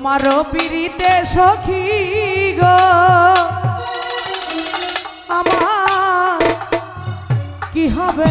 তোমারও পিড়িতে সখী গ। আমার কি হবে?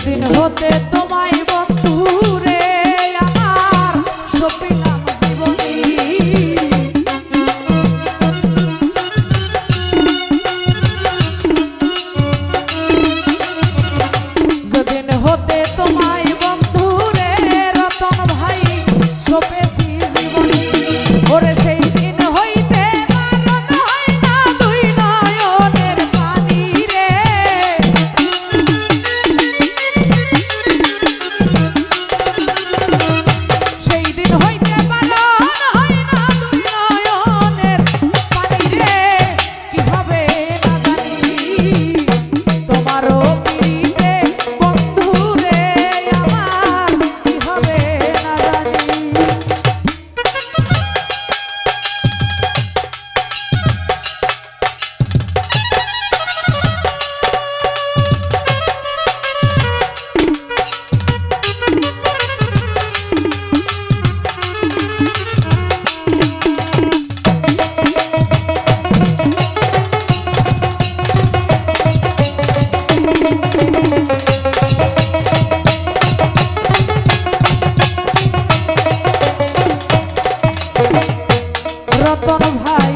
সেদিন হতে তোমায় রতন ভাই।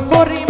Corri.